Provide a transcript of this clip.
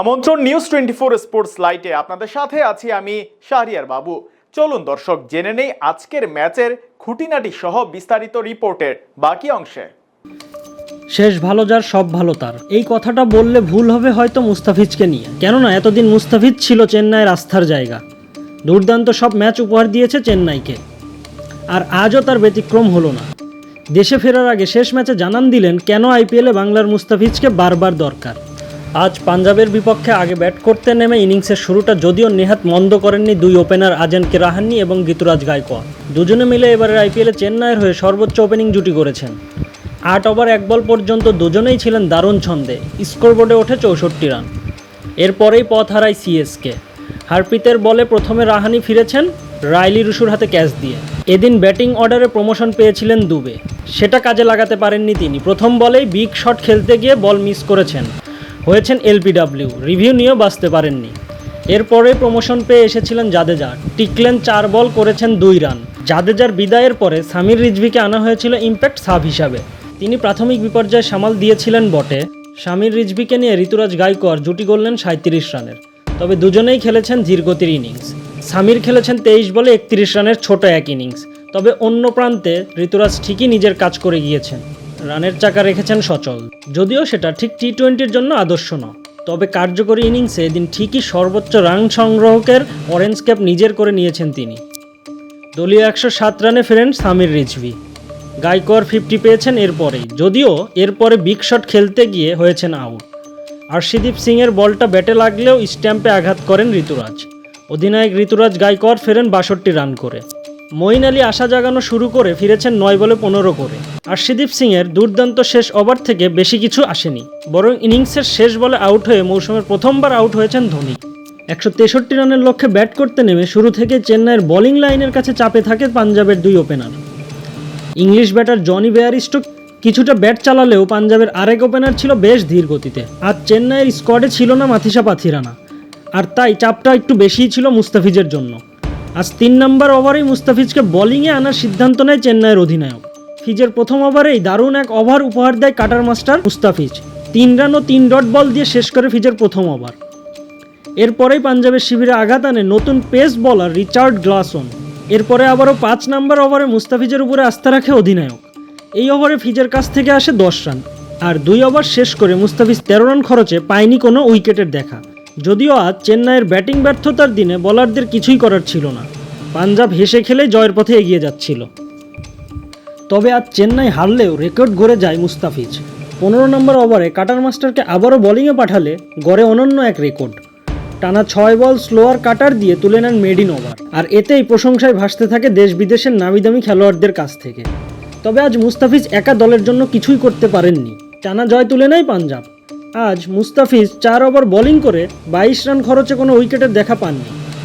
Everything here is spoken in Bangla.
আমন্ত্রণ নিউজ টোয়েন্টি ফোর স্পোর্টস লাইটে আপনাদের সাথে আছি আমি শাহরিয়ার বাবু। চলুন দর্শক, জেনে নেই আজকের ম্যাচের খুঁটিনাটি সহ বিস্তারিত রিপোর্টের বাকি অংশে। শেষ ভালো যার, সব ভালো তার। এই কথাটা বললে ভুল হবে হয়তো মুস্তাফিজকে নিয়ে। কেননা এতদিন মুস্তাফিজ ছিল চেন্নাইয়ের আস্থার জায়গা। দুর্দান্ত সব ম্যাচ উপহার দিয়েছে চেন্নাইকে। আর আজও তার ব্যতিক্রম হলো না। দেশে ফেরার আগে শেষ ম্যাচে জানান দিলেন, কেন আইপিএলে বাংলার মুস্তাফিজকে বারবার দরকার। আজ পাঞ্জাবের বিপক্ষে আগে ব্যাট করতে নেমে ইনিংসের শুরুটা যদিও নেহাত মন্দ করেননি দুই ওপেনার আজেনকে রাহান্নি এবং গীতুরাজ গায়কোয়াড় দুজনে মিলে এবারের আইপিএলে চেন্নাইয়ের হয়ে সর্বোচ্চ ওপেনিং জুটি করেছেন। আট ওভার, এক বল পর্যন্ত দুজনেই ছিলেন দারুণ ছন্দে, স্কোরবোর্ডে ওঠে চৌষট্টি রান। এরপরেই পথ হারায় সিএসকে। হারপিতের বলে প্রথমে রাহানি ফিরেছেন, রাইলি রুশুর হাতে ক্যাচ দিয়ে। এদিন ব্যাটিং অর্ডারে প্রমোশন পেয়েছিলেন দুবে। সেটা কাজে লাগাতে পারেননি তিনি। প্রথম বলেই বিগ শট খেলতে গিয়ে বল মিস করেছেন। হয়েছেন এলপিডাব্লিউ। রিভিউ নিয়েও বাঁচতে পারেননি। এরপরে প্রমোশন পেয়ে এসেছিলেন জাদেজা। টিকলেন চার বল করেছেন দুই রান। জাদেজার বিদায়ের পরে সামির রিজভিকে আনা হয়েছিল ইম্প্যাক্ট সাব হিসাবে। তিনি প্রাথমিক বিপর্যয়ে সামাল দিয়েছিলেন বটে। সামির রিজভিকে নিয়ে ঋতুরাজ গায়কোয়াড় জুটি করলেন সাঁত্রিশ রানের। তবে দুজনেই খেলেছেন ধীরগতির ইনিংস। সামির খেলেছেন তেইশ বলে একত্রিশ রানের ছোট এক ইনিংস। তবে অন্য প্রান্তে ঋতুরাজ ঠিকই নিজের কাজ করে গিয়েছেন। রানের চাকা রেখেছেন সচল। যদিও সেটা ঠিক টি টোয়েন্টির জন্য আদর্শ নয় তবে কার্যকরী ইনিংসে এদিন ঠিকই সর্বোচ্চ রান সংগ্রহকের অরেঞ্জ ক্যাপ নিজের করে নিয়েছেন তিনি। দলীয় একশো সাত রানে ফেরেন সামির রিজভি। গায়কোয়ার ফিফটি পেয়েছেন এরপরেই। যদিও এরপরে বিগ শট খেলতে গিয়ে হয়েছেন আউট আরশিদীপ সিংয়ের বলটা ব্যাটে লাগলেও স্ট্যাম্পে আঘাত করেন ঋতুরাজ। অধিনায়ক ঋতুরাজ গায়কোয়াড় ফেরেন বাষট্টি রান করে। মঈন আলী আশা জাগানো শুরু করে ফিরেছেন নয় বলে পনেরো করে। আরশিদীপ সিংয়ের দুর্দান্ত শেষ ওভার থেকে বেশি কিছু আসেনি। বরং ইনিংসের শেষ বলে আউট হয়ে মৌসুমের প্রথমবার আউট হয়েছেন ধোনি। একশো তেষট্টি রানের লক্ষ্যে ব্যাট করতে নেমে শুরু থেকে চেন্নাইয়ের বোলিং লাইনের কাছে চাপে থাকে পাঞ্জাবের দুই opener. English batter Jonny Bairstow কিছুটা ব্যাট চালালেও পাঞ্জাবের আরেক ওপেনার ছিল বেশ ধীর গতিতে। আর চেন্নাইয়ের স্কোয়াডে ছিল না মাথিসা পাথিরানা আর তাই চাপটা একটু বেশিই ছিল মুস্তাফিজের জন্য। আজ তিন নম্বর ওভারেই মুস্তাফিজকে বোলিংয়ে আনার সিদ্ধান্ত নেয় চেন্নাইয়ের অধিনায়ক। ফিজের প্রথম ওভারেই দারুণ এক ওভার উপহার দেয় কাটার মাস্টার মুস্তাফিজ। তিন রান ও তিন ডট বল দিয়ে শেষ করে ফিজের প্রথম ওভার। এরপরেই পাঞ্জাবের শিবিরে আঘাত আনে নতুন পেস বলার রিচার্ড গ্লাসন। এরপরে আবারও পাঁচ নাম্বার ওভারে মুস্তাফিজের উপরে আস্থা রাখে অধিনায়ক। এই ওভারে ফিজের কাছ থেকে আসে দশ রান আর দুই ওভার শেষ করে মুস্তাফিজ তেরো রান খরচে পায়নি কোনো উইকেটের দেখা। যদিও আজ চেন্নাইয়ের ব্যাটিং ব্যর্থতার দিনে বলারদের কিছুই করার ছিল না। পাঞ্জাব হেসে খেলে জয়ের পথে এগিয়ে যাচ্ছিল। তবে আজ চেন্নাই হারলেও রেকর্ড গড়ে যায় মুস্তাফিজ। পনেরো নম্বর ওভারে কাটার মাস্টারকে আবারও বোলিংয়ে পাঠালে গড়ে অনন্য এক রেকর্ড। টানা ছয় বল স্লোয়ার কাটার দিয়ে তুলে নেন মেডিন ওভার। আর এতেই প্রশংসায় ভাসতে থাকে দেশ বিদেশের নামিদামি খেলোয়াড়দের কাছ থেকে। তবে আজ মুস্তাফিজ একা দলের জন্য কিছুই করতে পারেননি। টানা জয় তুলে নেয় পাঞ্জাব। আজ মুস্তাফিজ চার ওভার বোলিং করে বাইশ রান খরচে কোনো উইকেটের দেখা পাননি।